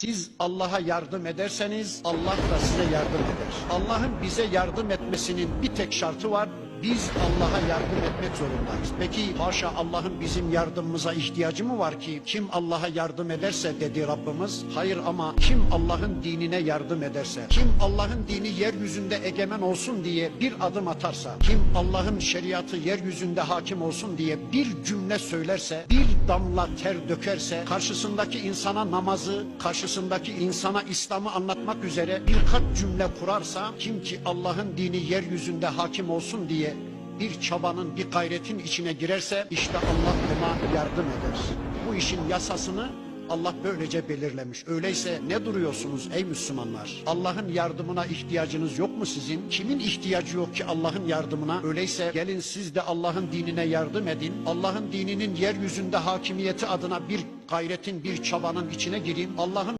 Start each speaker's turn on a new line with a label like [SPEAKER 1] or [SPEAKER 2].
[SPEAKER 1] Siz Allah'a yardım ederseniz Allah da size yardım eder. Allah'ın bize yardım etmesinin bir tek şartı var. Biz Allah'a yardım etmek zorundayız. Peki haşa Allah'ın bizim yardımımıza ihtiyacı mı var ki kim Allah'a yardım ederse dedi Rabbimiz. Hayır ama kim Allah'ın dinine yardım ederse, kim Allah'ın dini yeryüzünde egemen olsun diye bir adım atarsa, kim Allah'ın şeriatı yeryüzünde hakim olsun diye bir cümle söylerse, bir damla ter dökerse, karşısındaki insana namazı, karşısındaki insana İslam'ı anlatmak üzere birkaç cümle kurarsa, kim ki Allah'ın dini yeryüzünde hakim olsun diye bir çabanın, bir gayretin içine girerse işte Allah ona yardım eder. Bu işin yasasını Allah böylece belirlemiş. Öyleyse ne duruyorsunuz ey Müslümanlar? Allah'ın yardımına ihtiyacınız yok mu sizin? Kimin ihtiyacı yok ki Allah'ın yardımına? Öyleyse gelin siz de Allah'ın dinine yardım edin. Allah'ın dininin yeryüzünde hakimiyeti adına bir gayretin, bir çabanın içine girin. Allah'ın